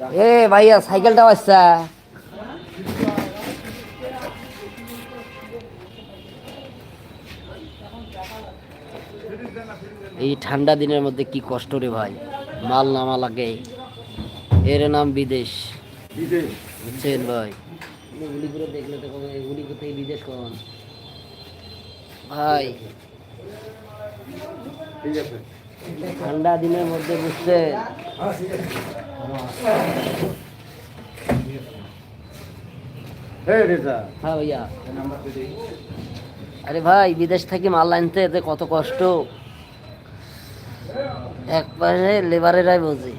এ ভাইয়া সাইকেলটা বাচ্চা এই ঠান্ডা দিনের মধ্যে কি কষ্ট রে ভাই। মাল নামা লাগে। এর নাম বিদেশ। বুঝছেন ভাই? করে দেখলে তো এগুলি কোথায় বিদেশ কখন ভাই, ঠান্ডা দিনের মধ্যে বুঝছেন? হ্যাঁ আরে ভাই বিদেশ থেকে মাল আনতে এতে কত কষ্ট। একবারে লেবারেরাই বোঝে।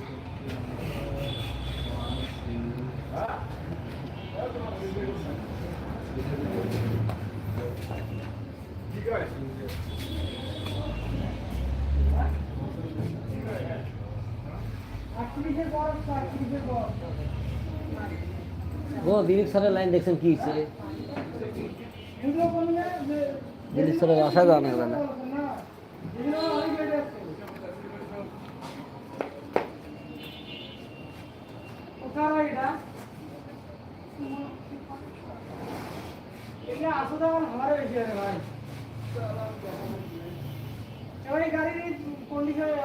ও দিলীপ স্যারের লাইন দেখছেন কি হচ্ছে দিলীপ স্যারের বাসা যাওয়া না না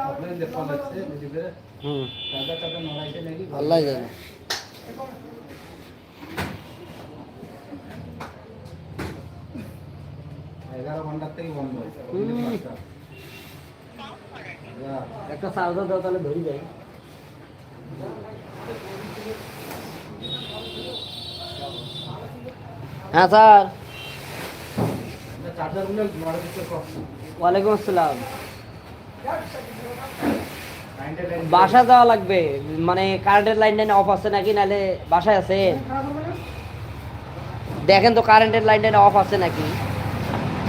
আপনাদের যে ফোন আছে বুঝিবে হুম। আল্লাহ জানে। এগারো ঘণ্টার থেকে বন্ধ একটা চার্জার দাও তাহলে ধরি হ্যাঁ স্যার। ওয়ালাইকুম আসসালাম। বাসা যাওয়া লাগবে। মানে কারেন্টের লাইন টাইন অফ আছে নাকি? নাহলে বাসায় আছে। দেখেন তো কারেন্টের লাইন টাইন অফ আছে নাকি?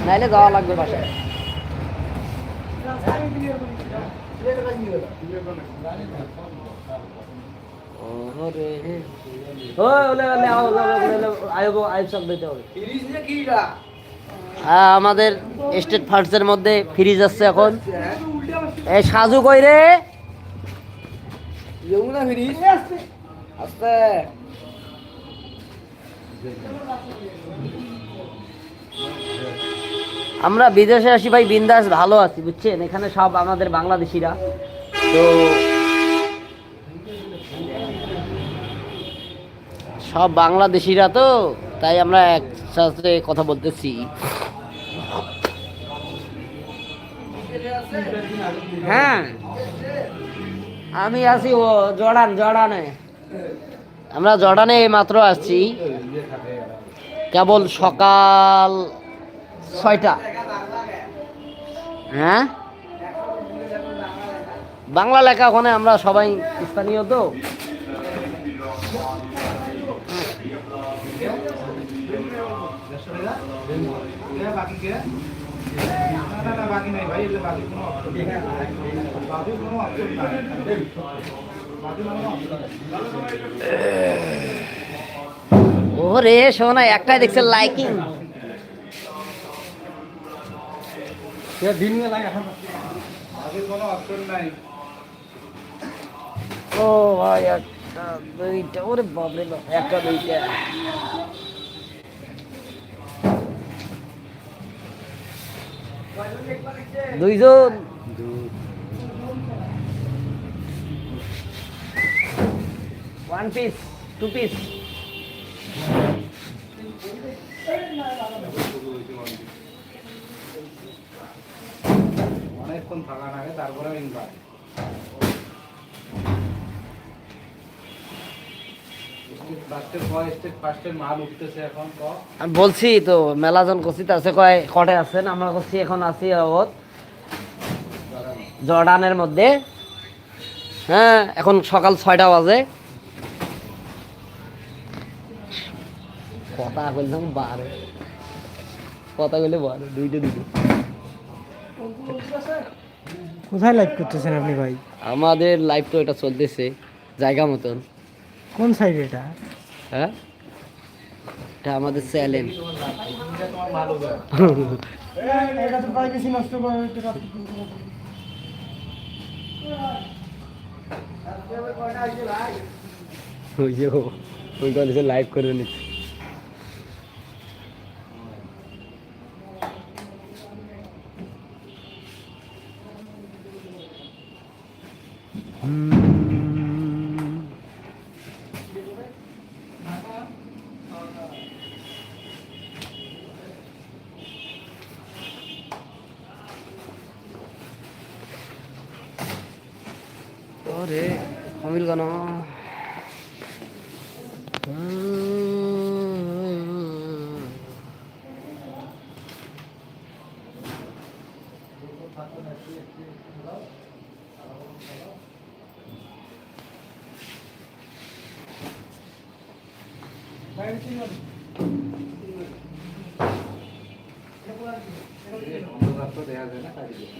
নাহলে যাওয়া লাগবে বাসায়। হ্যাঁ আমাদের স্টেট ফান্ডসের মধ্যে ফ্রিজ আসছে এখন। এই সাজু কই রে? যমুনা ফিরিস আস্তে আমরা বিদেশে আসি ভাই বিন্দাস ভালো আছি বুঝছেন? এখানে সব আমাদের বাংলাদেশিরা। তো সব বাংলাদেশিরা তো তাই আমরা একসাথে কথা বলতেছি। হ্যাঁ। আমি আছি ও, জর্ডান, জর্ডানে। আমরা জর্ডানে মাত্র আসছি কেবল সকাল ছয়টা। হ্যাঁ? বাংলা লেখা ওখানে আমরা সবাই স্থানীয় তো। বাকি ওরে শোনা একটাই দেখছে লাইকিং ও ভাই একটা দুইটা ওরে বাপ একটা দুইটা। দুইজন? ওয়ান পিস টু পিস অনেকক্ষণ থাকা তারপরে ইনভার আমি বলছি তো মেলাজন কষিতে আছে কয় কটে আছেন? আমরা করছি এখন আছি অবধ জর্ডানের মধ্যে। হ্যাঁ এখন সকাল ছয়টা বাজে। কথা বললাম বারো। কথা বলে বারো দুইটা দুটো কোথায় লাইভ করতেছেন আপনি ভাই? আমাদের লাইফ তো এটা চলতেছে জায়গা মতন। কোন সাইড এটা? হ্যাঁ? এটা আমাদের চ্যালেঞ্জ। ওই যে ওই কলেজে লাইভ করে নিচ্ছে। ওরে অমিল গান।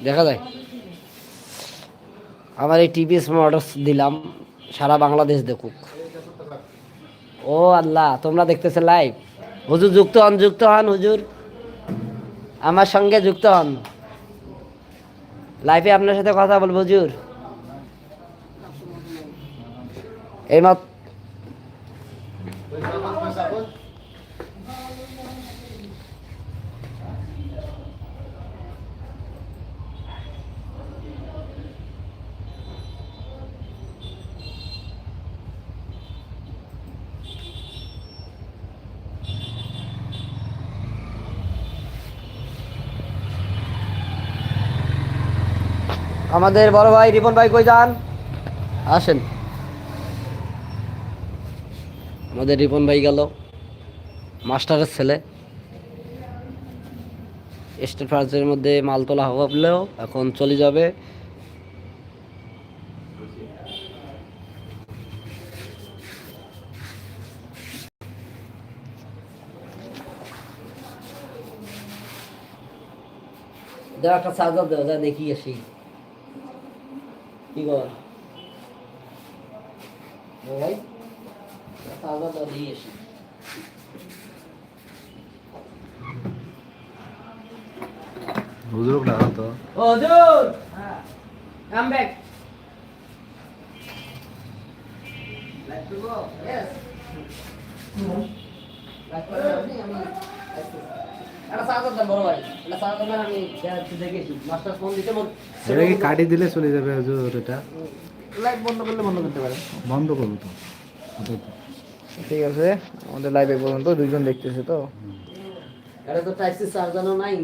দেখা যায়। আমার এই টিভিএস মোটরস দিলাম, সারা বাংলাদেশ দেখুক। ও আল্লাহ, তোমরা দেখতেছে লাইভ হুজুর যুক্ত হন যুক্ত হন, হুজুর। আমার সঙ্গে যুক্ত হন। লাইভে আপনার সাথে কথা বলব, হুজুর। এই মাত্র আমাদের বড় ভাই রিপন ভাই কই যান? আসেন। আমাদের রিপন ভাই গেল, মাস্টারের ছেলে। স্টেট ফার্স্টের মধ্যে মাল তোলা হলেও এখন চলে যাবে। একটা চার্জার দেওয়া যায় দেখি আসি। কি কর? ভাই। দিয়ে আসি হুজুরক ডাকা তো। হুজুর! কাম ব্যাক আমি বড় ভাই। আমি দেখেছি মাস্টার ফোন দিতে বল এটা কি কাটি দিলে চলে যাবে হুজুর এটা? লাইভ বন্ধ করলে বন্ধ করতে পারেন বন্ধ করব তো। ঠিক আছে? আমাদের লাইভে পর্যন্ত দুইজন দেখতেছে তো। এটা তো টাইপ সি চার্জারও নাই?